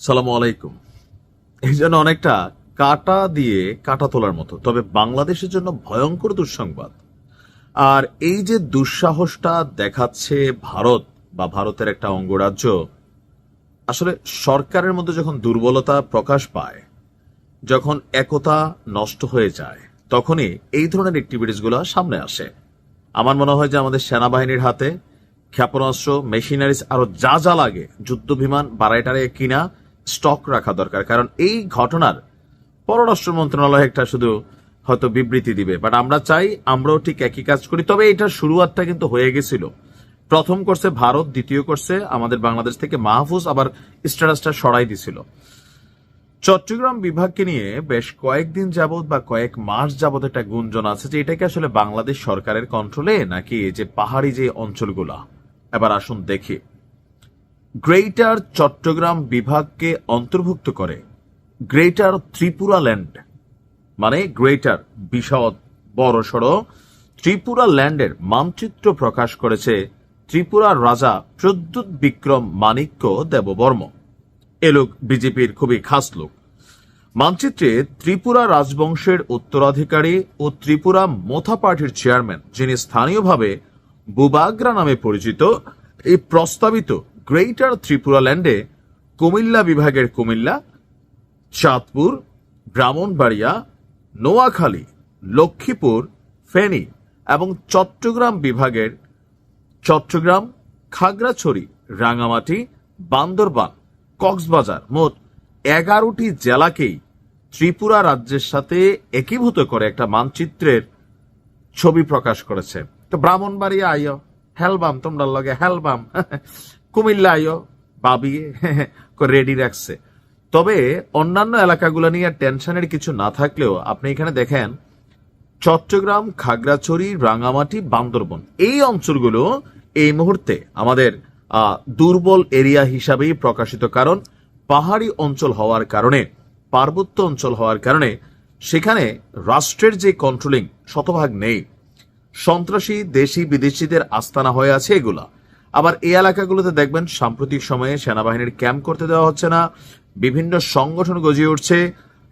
সালাম আলাইকুম। এই জন্য অনেকটা কাটা দিয়ে কাটা তোলার মতো। তবে বাংলাদেশের জন্য ভয়ঙ্কর দুঃসংবাদ। আর এই যে দুঃসাহসটা দেখাচ্ছে ভারত বা ভারতের একটা অঙ্গরাজ্য, আসলে সরকারের মধ্যে যখন দুর্বলতা প্রকাশ পায়, যখন একতা নষ্ট হয়ে যায়, তখনই এই ধরনের অ্যাক্টিভিটিসগুলো সামনে আসে। আমার মনে হয় যে আমাদের সেনাবাহিনীর হাতে ক্ষেপণাস্ত্র মেশিনারিজ আরও যা যা লাগে যুদ্ধ বিমান বাড়াইটারে কিনা স্টক রাখা দরকার। কারণ এই ঘটনার পররাষ্ট্র মন্ত্রণালয় একটা শুধু হয়তো বিবৃতি দিবে বাট আমরা চাই আমরাও ঠিক একই কাজ করি। তবে এটার শুরুয়াতটা কিন্তু হয়ে গেছিল। প্রথম করছে ভারত, দ্বিতীয় করছে আমাদের বাংলাদেশ থেকে মাহফুজ আবার স্ট্যাটাসটা সরাই দিছিল। চট্টগ্রাম বিভাগকে নিয়ে বেশ কয়েকদিন যাবৎ বা কয়েক মাস যাবত একটা গুঞ্জন আছে যে এটাকে আসলে বাংলাদেশ সরকারের কন্ট্রোলে নাকি যে পাহাড়ি যে অঞ্চলগুলা, এবার আসুন দেখি। গ্রেটার চট্টগ্রাম বিভাগকে অন্তর্ভুক্ত করে গ্রেটার ত্রিপুরা ল্যান্ড মানে গ্রেটার বিশদ বড়সড় ত্রিপুরা ল্যান্ডের মানচিত্র প্রকাশ করেছে ত্রিপুরার রাজা প্রদ্যুৎ বিক্রম মাণিক্য দেববর্ম। এ লোক বিজেপির খুবই খাস লোক। মানচিত্রে ত্রিপুরা রাজবংশের উত্তরাধিকারী ও ত্রিপুরা মোথা পার্টির চেয়ারম্যান, যিনি স্থানীয়ভাবে বুবাগ্রা নামে পরিচিত, এই প্রস্তাবিত গ্রেটার ত্রিপুরা ল্যান্ডে কুমিল্লা বিভাগের কুমিল্লা চাঁদপুর ব্রাহ্মণবাড়িয়া নোয়াখালী লক্ষ্মীপুর ফেনী এবং চট্টগ্রাম বিভাগের চট্টগ্রাম খাগড়াছড়ি রাঙামাটি বান্দরবান কক্সবাজার মোট এগারোটি জেলাকেই ত্রিপুরা রাজ্যের সাথে একীভূত করে একটা মানচিত্রের ছবি প্রকাশ করেছে। তো ব্রাহ্মণবাড়িয়া আইয় হেলবাম, তোমরা লগে হেলবাম। কুমিল্লা আইয় বাবি রেডি রাখছে। তবে অন্যান্য এলাকাগুলো নিয়ে টেনশনের কিছু না থাকলেও আপনি এখানে দেখেন, চট্টগ্রাম, খাগড়াছড়ি রাঙামাটি বান্দরবন এই অঞ্চলগুলো এই মুহূর্তে আমাদের দুর্বল এরিয়া হিসাবেই প্রকাশিত। কারণ পাহাড়ি অঞ্চল হওয়ার কারণে, পার্বত্য অঞ্চল হওয়ার কারণে সেখানে রাষ্ট্রের যে কন্ট্রোলিং শতভাগ নেই। সন্ত্রাসী, দেশি, বিদেশিদের আস্তানা হয়ে আছে এগুলা। আবার এই এলাকাগুলোতে দেখবেন, সাম্প্রতিক সময়ে সেনাবাহিনীর ক্যাম্প করতে দেওয়া হচ্ছে না, বিভিন্ন সংগঠন গজিয়ে উঠছে।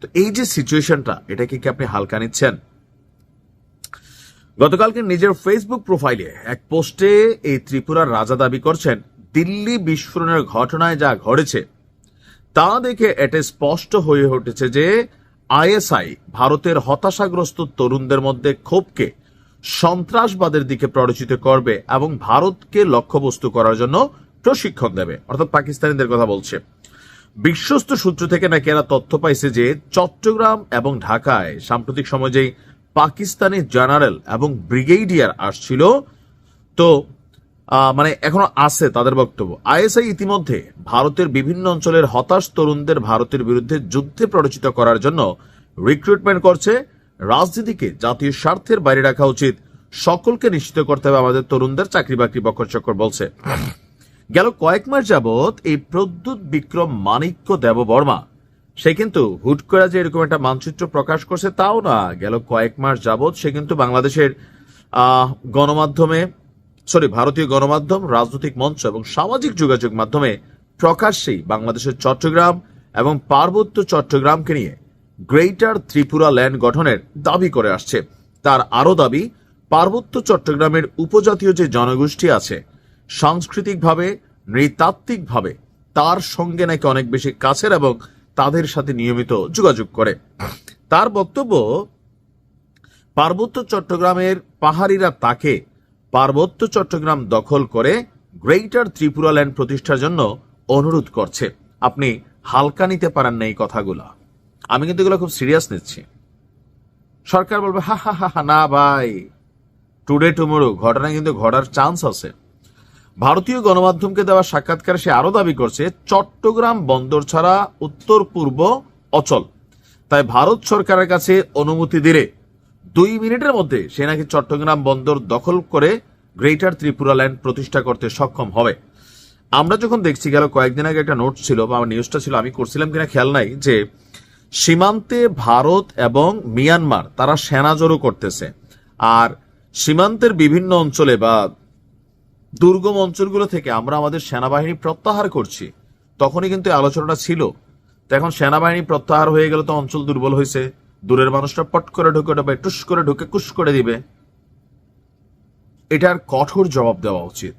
তো এই যে সিচুয়েশনটা এটাকে কি আপনি হালকা নিচ্ছেন? গতকালকে নিজের ফেসবুক প্রোফাইলে এক পোস্টে এই ত্রিপুরার রাজা দাবি করছেন, দিল্লি বিস্ফোরণের ঘটনায় যা ঘটেছে, তা দেখে এটা স্পষ্ট হয়ে উঠেছে যে, আইএসআই ভারতের হতাশাগ্রস্ত তরুণদের মধ্যে ক্ষোভকে সন্ত্রাসবাদের দিকে প্ররোচিত করবে এবং ভারতকে লক্ষ্যবস্তু করার জন্য প্রশিক্ষণ দেবে। অর্থাৎ পাকিস্তানিদের কথা বলছে। বিশ্বস্ত সূত্র থেকে নাকি এরা তথ্য পাইছে যে চট্টগ্রাম এবং ঢাকায় সাম্প্রতিক সময় পাকিস্তানি জেনারেল এবং ব্রিগেডিয়ার আসছিল, তো মানে এখনও আছে তাদের বক্তব্য। আইএসআই ইতিমধ্যে ভারতের বিভিন্ন অঞ্চলের হতাশ তরুণদের ভারতের বিরুদ্ধে যুদ্ধে প্ররোচিত করার জন্য রিক্রুটমেন্ট করছে। রাজনীতিকে জাতীয় স্বার্থের বাইরে রাখা উচিত। সকলকে নিশ্চিত করতে হবে আমাদের তরুণদের চাকরি বাকরি বকর চক্কর বলছে। গেল কয়েক মাস যাবৎ এই প্রদ্যুৎ বিক্রম মাণিক্য দেববর্মা সে কিন্তু হুট করে যে এরকম একটা মানচিত্র প্রকাশ করছে তাও না। গেল কয়েক মাস যাবৎ সে কিন্তু বাংলাদেশের গণমাধ্যমে, সরি, ভারতীয় গণমাধ্যম, রাজনৈতিক মঞ্চ এবং সামাজিক যোগাযোগ মাধ্যমে প্রকাশ্যেই বাংলাদেশের চট্টগ্রাম এবং পার্বত্য চট্টগ্রামকে নিয়ে গ্রেটার ত্রিপুরা ল্যান্ড গঠনের দাবি করে আসছে। তার আরও দাবি, পার্বত্য চট্টগ্রামের উপজাতীয় যে জনগোষ্ঠী আছে, সাংস্কৃতিকভাবে, নৃতাত্ত্বিকভাবে তার সঙ্গে নাকি অনেক বেশি কাছের এবং তাদের সাথে নিয়মিত যোগাযোগ করে। তার বক্তব্য, পার্বত্য চট্টগ্রামের পাহাড়িরা তাকে পার্বত্য চট্টগ্রাম দখল করে গ্রেটার ত্রিপুরা ল্যান্ড প্রতিষ্ঠার জন্য অনুরোধ করছে। আপনি হালকা নিতে পারেন না এই কথাগুলো। আমি কিন্তু এগুলো খুব সিরিয়াস নিচ্ছি। সরকার বলবে হা হা হা হা, না ভাই। টুডে টুমোরো ঘটনা কিন্তু ঘটার চান্স আছে। ভারতীয় গণমাধ্যমকে দেওয়া সাক্ষাৎকারে সে আরও দাবি করছে চট্টগ্রাম বন্দর ছাড়া উত্তর পূর্ব অচল। তাই ভারত সরকারের কাছে অনুমতি দিলে। দুই মিনিটের মধ্যে সে নাকি চট্টগ্রাম বন্দর দখল করে গ্রেটার ত্রিপুরা ল্যান্ড প্রতিষ্ঠা করতে সক্ষম হবে। আমরা যখন দেখছি গেল কয়েকদিন আগে একটা নোট ছিল বা আমার নিউজটা ছিল আমি করছিলাম কিনা খেয়াল নাই যে সীমান্তে ভারত এবং মিয়ানমার, তারা সেনা জড়ো করতেছে। আর সীমান্তের বিভিন্ন অঞ্চলে বা দুর্গম অঞ্চলগুলো থেকে আমরা আমাদের সেনাবাহিনী প্রত্যাহার করছি। তখনই কিন্তু আলোচনাটা ছিল। তো এখন সেনাবাহিনী প্রত্যাহার হয়ে গেলে তো অঞ্চল দুর্বল হয়েছে দূরের মানুষটা পট করে ঢুকে বা টুস করে ঢুকে কুস করে দিবে। এটার কঠোর জবাব দেওয়া উচিত।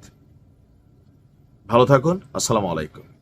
ভালো থাকুন। আসসালামু আলাইকুম।